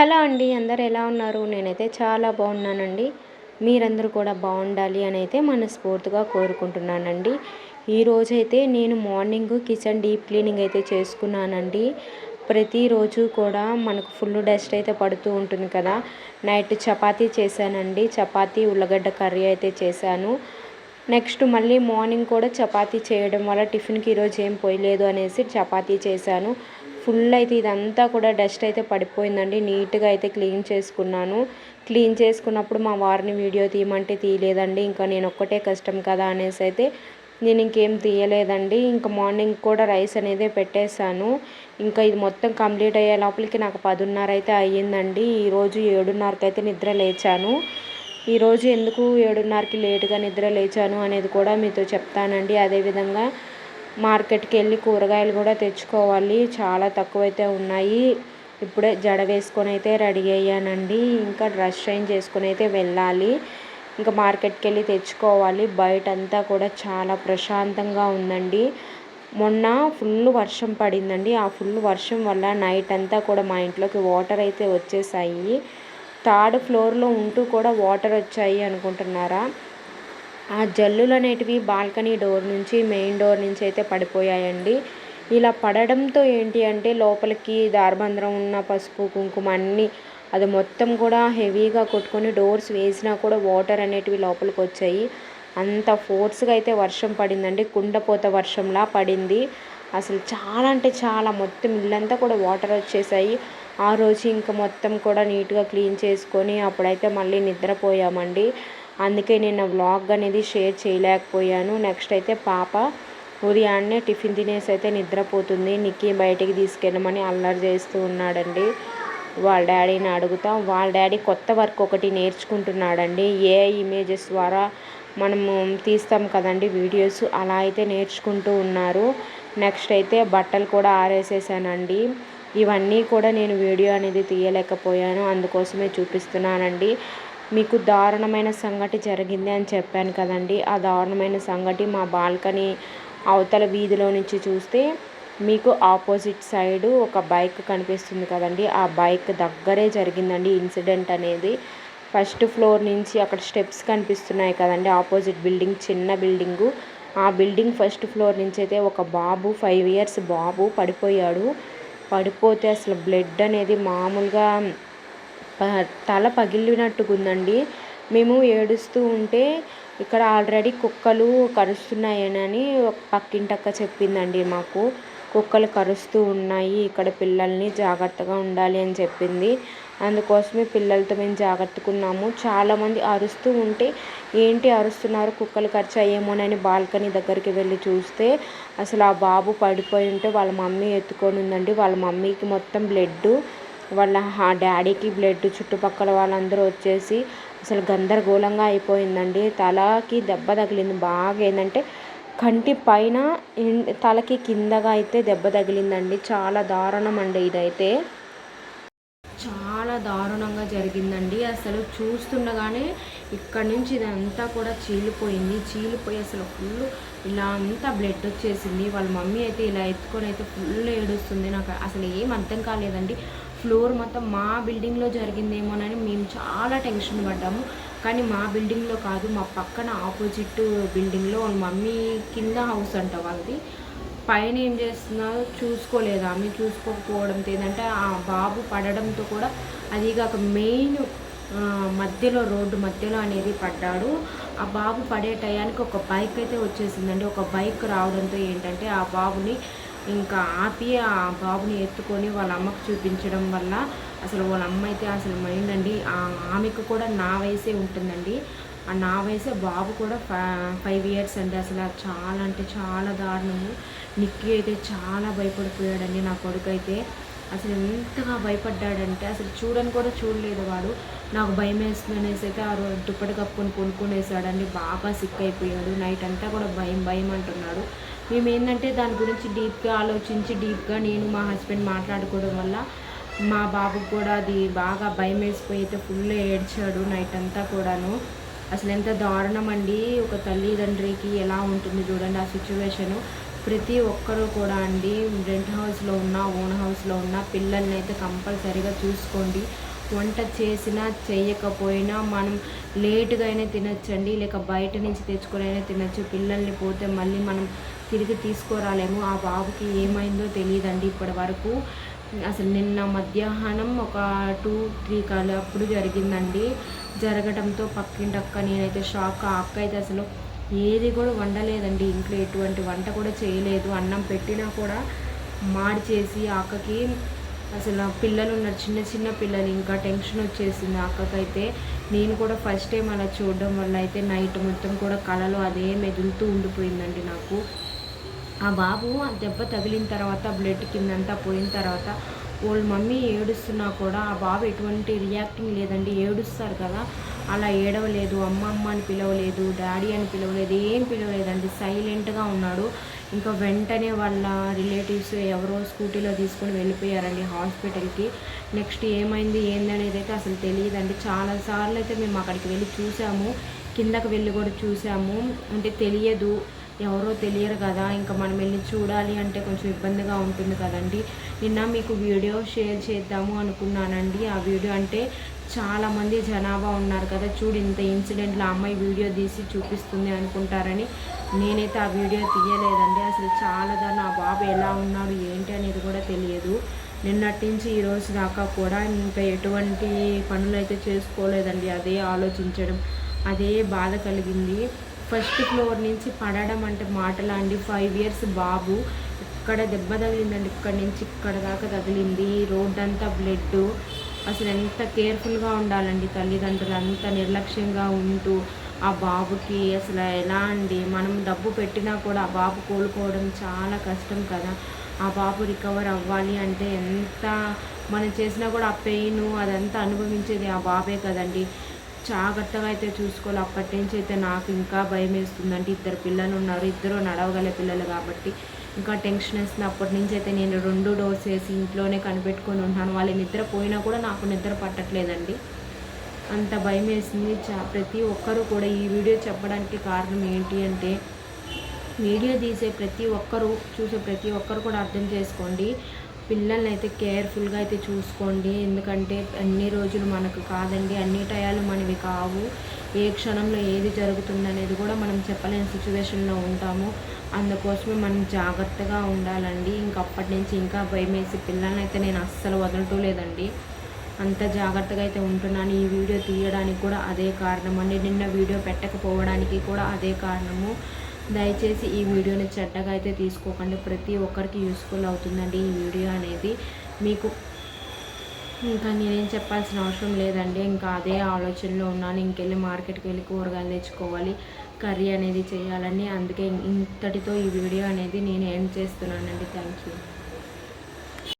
Hello అండి అందరు ఎలా ఉన్నారు? నేనైతే చాలా బాగున్నానండి. మీరందరూ కూడా బాగుండాలి అని అయితే మనస్ఫూర్తిగా కోరుకుంటున్నానండి. ఈరోజైతే నేను మార్నింగ్ కిచెన్ డీప్ క్లీనింగ్ అయితే చేసుకున్నానండి. ప్రతిరోజు కూడా మనకు ఫుల్ డస్ట్ అయితే పడుతూ ఉంటుంది కదా. నైట్ చపాతీ చేశానండి. చపాతీ ఉల్లగడ్డ కర్రీ అయితే చేశాను. నెక్స్ట్ మళ్ళీ మార్నింగ్ కూడా చపాతీ చేయడం వల్ల టిఫిన్కి ఈరోజు ఏం పోయలేదు అనేసి చపాతీ చేశాను. ఫుల్ అయితే ఇదంతా కూడా డస్ట్ అయితే పడిపోయిందండి. నీట్గా అయితే క్లీన్ చేసుకున్నాను. క్లీన్ చేసుకున్నప్పుడు మా వారిని వీడియో తీయమంటే తీయలేదండి. ఇంకా నేను ఒక్కటే కష్టం కదా అనేసి అయితే నేను ఇంకేం తీయలేదండి. ఇంకా మార్నింగ్ కూడా రైస్ అనేది పెట్టేశాను. ఇంకా ఇది మొత్తం కంప్లీట్ అయ్యే లోపలికి నాకు పదున్నర అయితే అయ్యిందండి. ఈరోజు ఏడున్నరకి అయితే నిద్ర లేచాను. ఈరోజు ఎందుకు ఏడున్నరకి లేటుగా నిద్ర లేచాను అనేది కూడా మీతో చెప్తానండి. అదేవిధంగా మార్కెట్కి వెళ్ళి కూరగాయలు కూడా తెచ్చుకోవాలి. చాలా తక్కువైతే ఉన్నాయి. ఇప్పుడే జడ వేసుకొని అయితే రెడీ అయ్యానండి. ఇంకా డ్రెస్ చేంజ్ చేసుకొని అయితే వెళ్ళాలి. ఇంకా మార్కెట్కి వెళ్ళి తెచ్చుకోవాలి. బయట అంతా కూడా చాలా ప్రశాంతంగా ఉందండి. మొన్న ఫుల్ వర్షం పడిందండి. ఆ ఫుల్ వర్షం వల్ల నైట్ అంతా కూడా మా ఇంట్లోకి వాటర్ అయితే వచ్చేసాయి. థర్డ్ ఫ్లోర్లో ఉంటూ కూడా వాటర్ వచ్చాయి అనుకుంటున్నారా? ఆ జల్లులు అనేటివి బాల్కనీ డోర్ నుంచి మెయిన్ డోర్ నుంచి అయితే పడిపోయాయండి. ఇలా పడడంతో ఏంటి అంటే లోపలికి దారబంధరం ఉన్న పసుపు కుంకుమ అన్నీ అది మొత్తం కూడా హెవీగా కొట్టుకొని డోర్స్ వేసినా కూడా వాటర్ అనేటివి లోపలికి వచ్చాయి. అంత ఫోర్స్గా అయితే వర్షం పడిందండి. కుండపోత వర్షంలా పడింది. అసలు చాలా అంటే చాలా మొత్తం ఇల్లంతా కూడా వాటర్ వచ్చేసాయి. ఆ రోజు ఇంకా మొత్తం కూడా నీట్గా క్లీన్ చేసుకొని అప్పుడైతే మళ్ళీ నిద్రపోయామండి. అందుకే నేను వ్లాగ్ అనేది షేర్ చేయలేకపోయాను. నెక్స్ట్ అయితే పాప ఉదయాన్నే టిఫిన్ తినేసి అయితే నిద్రపోతుంది. నిక్కి బయటికి తీసుకెళ్ళమని అల్లరి చేస్తూ ఉన్నాడండి. వాళ్ళ డాడీని అడుగుతాం. వాళ్ళ డాడీ కొత్త వర్క్ ఒకటి నేర్చుకుంటున్నాడండి. ఏ ఇమేజెస్ ద్వారా మనము తీస్తాం కదండి వీడియోస్ అలా అయితే నేర్చుకుంటూ ఉన్నారు. నెక్స్ట్ అయితే బట్టలు కూడా ఆరేసేసానండి. ఇవన్నీ కూడా నేను వీడియో అనేది తీయలేకపోయాను. అందుకోసమే చూపిస్తున్నానండి. మీకు దారుణమైన సంఘటి జరిగింది అని చెప్పాను కదండి. ఆ దారుణమైన సంఘటి మా బాల్కనీ అవతల వీధిలో నుంచి చూస్తే మీకు ఆపోజిట్ సైడ్ ఒక బైక్ కనిపిస్తుంది కదండి. ఆ బైక్ దగ్గరే జరిగిందండి ఇన్సిడెంట్ అనేది. ఫస్ట్ ఫ్లోర్ నుంచి అక్కడ స్టెప్స్ కనిపిస్తున్నాయి కదండి. ఆపోజిట్ బిల్డింగ్ చిన్న బిల్డింగు. ఆ బిల్డింగ్ ఫస్ట్ ఫ్లోర్ నుంచి అయితే ఒక బాబు ఫైవ్ ఇయర్స్ బాబు పడిపోయాడు. పడిపోతే అసలు బ్లడ్ అనేది మామూలుగా తల పగిలినట్టుగా ఉందండి మేము ఏడుస్తూ ఉంటే ఇక్కడ ఆల్రెడీ కుక్కలు కరుస్తున్నాయని పక్కింటక్క చెప్పిందండి మాకు. కుక్కలు కరుస్తూ ఉన్నాయి ఇక్కడ పిల్లల్ని జాగ్రత్తగా ఉండాలి అని చెప్పింది. అందుకోసమే పిల్లలతో మేము జాగ్రత్తగా ఉన్నాము చాలామంది అరుస్తూ ఉంటే ఏంటి అరుస్తున్నారు? కుక్కలు కరిచాయేమోనని బాల్కనీ దగ్గరికి వెళ్ళి చూస్తే అసలు ఆ బాబు పడిపోయి ఉంటే వాళ్ళ మమ్మీ ఎత్తుకొని ఉందండి. వాళ్ళ మమ్మీకి మొత్తం బ్లడ్ వాళ్ళ డాడీకి బ్లడ్ చుట్టుపక్కల వాళ్ళందరూ వచ్చేసి అసలు గందరగోళంగా అయిపోయిందండి. తలకి దెబ్బ తగిలింది. బాగా ఏంటంటే కంటి పైన తలకి కిందగా అయితే దెబ్బ తగిలిందండి. చాలా దారుణం అండి ఇదైతే. చాలా దారుణంగా జరిగిందండి. అసలు చూస్తుండగానే ఇక్కడ నుంచి ఇదంతా కూడా చీలిపోయింది. చీలిపోయి అసలు ఫుల్ ఇలా అంతా బ్లడ్ వచ్చేసింది. వాళ్ళ మమ్మీ అయితే ఇలా ఎత్తుకొని అయితే ఫుల్ ఏడుస్తుంది. నాకు అసలు ఏం అర్థం కాలేదండి. ఫ్లోర్ మొత్తం మా బిల్డింగ్లో జరిగిందేమోనని మేము చాలా టెన్షన్ పడ్డాము. కానీ మా బిల్డింగ్లో కాదు మా పక్కన ఆపోజిట్ బిల్డింగ్లో మమ్మీ కింద హౌస్ అంట వాళ్ళది. పైన ఏం చేస్తున్నారో చూసుకోలేదు ఆమె చూసుకోకపోవడంతో ఏంటంటే ఆ బాబు పడడంతో కూడా అది కాక మెయిన్ మధ్యలో రోడ్డు మధ్యలో అనేది పడ్డాడు. ఆ బాబు పడే టయానికి ఒక బైక్ అయితే వచ్చేసిందండి. ఒక బైక్ రావడంతో ఏంటంటే ఆ బాబుని ఇంకా ఆపి ఆ బాబుని ఎత్తుకొని వాళ్ళ అమ్మకు చూపించడం వల్ల అసలు వాళ్ళ అమ్మ అయితే అసలు మైండ్ అండి. ఆమెకు కూడా నా వయసే ఉంటుందండి. ఆ నా వయసే బాబు కూడా ఫైవ్ ఇయర్స్ అండి అసలు. చాలా అంటే చాలా దారుణము. నిక్కి అయితే చాలా భయపడిపోయాడండి నా కొడుకు అయితే అసలు ఎంతగా భయపడ్డాడంటే అసలు చూడని కూడా చూడలేదు వాడు. నాకు భయం వేస్తుంది అనేసి అయితే ఆ రోజు దుప్పటి కప్పుకొని కొనుక్కునేసాడండి. బాగా సిక్ అయిపోయాడు. నైట్ అంతా కూడా భయం భయం అంటున్నాడు. మేము ఏంటంటే దాని గురించి డీప్గా ఆలోచించి డీప్గా నేను మా హస్బెండ్ మాట్లాడుకోవడం వల్ల మా బాబుకు కూడా అది బాగా భయం వేసిపోయి అయితే ఫుల్ ఏడ్చాడు నైట్ అంతా కూడాను. అసలు ఎంత దారుణం అండి. ఒక తల్లిదండ్రికి ఎలా ఉంటుంది చూడండి ఆ సిచ్యువేషను. ప్రతి ఒక్కరూ కూడా అండి రెంట్ హౌస్లో ఉన్న ఓన్ హౌస్లో ఉన్న పిల్లల్ని అయితే కంపల్సరీగా చూసుకోండి. వంట చేసినా చేయకపోయినా మనం లేటుగా అయినా తినచ్చండి. లేక బయట నుంచి తెచ్చుకొని అయినా తినచ్చు. పిల్లల్ని పోతే మళ్ళీ మనం తిరిగి తీసుకురాలేము. ఆ బాబుకి ఏమైందో తెలియదండి ఇప్పటి వరకు. అసలు నిన్న మధ్యాహ్నం ఒక టూ త్రీ కాల అప్పుడు జరిగిందండి. జరగడంతో పక్కింటి అక్క నేనైతే షాక్. ఆ అక్క అయితే అసలు ఏది కూడా వండలేదండి. ఇంట్లో ఎటువంటి వంట కూడా చేయలేదు. అన్నం పెట్టినా కూడా మాడి చేసి ఆ అక్కకి అసలు పిల్లలు ఉన్నారు. చిన్న చిన్న పిల్లలు. ఇంకా టెన్షన్ వచ్చేసింది అక్కకైతే నేను కూడా ఫస్ట్ టైం అలా చూడడం వల్ల అయితే నైట్ మొత్తం కూడా కళలో అదే మెదులుతూ ఉండిపోయిందండి నాకు. ఆ బాబు ఆ దెబ్బ తగిలిన తర్వాత బ్లడ్ కిందంతా పోయిన తర్వాత వాళ్ళ మమ్మీ ఏడుస్తున్నా కూడా ఆ బాబు ఎటువంటి రియాక్టింగ్ లేదండి. ఏడుస్తారు కదా. అలా ఏడవలేదు అమ్మ అమ్మ అని పిలవలేదు డాడీ అని పిలవలేదు ఏం పిలవలేదండి. సైలెంట్గా ఉన్నాడు. ఇంకా వెంటనే వాళ్ళ రిలేటివ్స్ ఎవరో స్కూటీలో తీసుకొని వెళ్ళిపోయారండి హాస్పిటల్కి. నెక్స్ట్ ఏమైంది ఏందనేది అయితే అసలు తెలియదండి. చాలాసార్లు అయితే మేము అక్కడికి వెళ్ళి చూసాము. కిందకి వెళ్ళి కూడా చూసాము. అంటే తెలియదు. ఎవరో తెలియరు కదా ఇంకా మనం వెళ్ళి చూడాలి అంటే కొంచెం ఇబ్బందిగా ఉంటుంది కదండి. నిన్న మీకు వీడియో షేర్ చేద్దాము అనుకున్నానండి. ఆ వీడియో అంటే చాలామంది జనాభా ఉన్నారు కదా చూడు ఇంత ఇన్సిడెంట్లో అమ్మాయి వీడియో తీసి చూపిస్తుంది అనుకుంటారని. నేనైతే ఆ వీడియో తీయలేదండి. అసలు చాలా దాన్ని ఆ బాబు ఎలా ఉన్నాడు ఏంటి అనేది కూడా తెలియదు. నిన్నటి నుంచి ఈ రోజు దాకా కూడా ఇంకా ఎటువంటి పనులు అయితే చేసుకోలేదండి అదే ఆలోచించడం. అదే బాధ కలిగింది. ఫస్ట్ ఫ్లోర్ నుంచి పడడం అంటే మాటలా అండి ఫైవ్ ఇయర్స్ బాబు. ఇక్కడ దెబ్బ తగిలిందండి. ఇక్కడ నుంచి ఇక్కడ దాకా తగిలింది. రోడ్ అంతా బ్లడ్. అసలు ఎంత కేర్ఫుల్గా ఉండాలండి తల్లిదండ్రులు. అంత నిర్లక్ష్యంగా ఉంటూ ఆ బాబుకి అసలు ఎలా అండి? మనం డబ్బు పెట్టినా కూడా ఆ బాబు కోలుకోవడం చాలా కష్టం కదా. ఆ బాబు రికవర్ అవ్వాలి అంటే ఎంత మనం చేసినా కూడా ఆ పెయిన్ అదంతా అనుభవించేది ఆ బాబే కదండి. జాగ్రత్తగా అయితే చూసుకోవాలి. అప్పటి నుంచి అయితే నాకు ఇంకా భయం వేస్తుందంటే ఇద్దరు పిల్లలు ఉన్నారు. ఇద్దరు నడవగల పిల్లలు కాబట్టి ఇంకా టెన్షన్ వేస్తుంది. అప్పటి నుంచి అయితే నేను రెండు డోర్స్ వేసి ఇంట్లోనే కనిపెట్టుకొని ఉంటాను వాళ్ళు నిద్ర పోయినా కూడా నాకు నిద్ర పట్టట్లేదండి. అంత భయం వేసింది చా ప్రతి ఒక్కరూ కూడా ఈ వీడియో చెప్పడానికి కారణం ఏంటి అంటే వీడియో తీసే ప్రతి ఒక్కరూ చూసే ప్రతి ఒక్కరు కూడా అర్థం చేసుకోండి. పిల్లల్ని అయితే కేర్ఫుల్గా అయితే చూసుకోండి. ఎందుకంటే అన్ని రోజులు మనకు కాదండి అన్ని టయాలు మనవి కావు. ఏ క్షణంలో ఏది జరుగుతుందనేది కూడా మనం చెప్పలేని సిచ్యువేషన్లో ఉంటాము. అందుకోసమే మనం జాగ్రత్తగా ఉండాలండి. ఇంకప్పటి నుంచి ఇంకా భయం వేసి పిల్లల్ని అయితే నేను అస్సలు వదలటం లేదండి. అంత జాగ్రత్తగా అయితే ఉంటున్నాను. ఈ వీడియో తీయడానికి కూడా అదే కారణం. అండి నిన్న వీడియో పెట్టకపోవడానికి కూడా అదే కారణము. దయచేసి ఈ వీడియోని చెడ్డగా అయితే తీసుకోకండి. ప్రతి ఒక్కరికి యూస్ఫుల్ అవుతుందండి ఈ వీడియో అనేది. మీకు ఇంకా నేనేం చెప్పాల్సిన అవసరం లేదండి. ఇంకా అదే ఆలోచనలో ఉన్నాను. ఇంకెళ్ళి మార్కెట్కి వెళ్ళి కూరగాయలు తెచ్చుకోవాలి. కర్రీ అనేది చేయాలని. అందుకే ఇంతటితో ఈ వీడియో అనేది నేను ఏం చేస్తున్నానండి. Thank you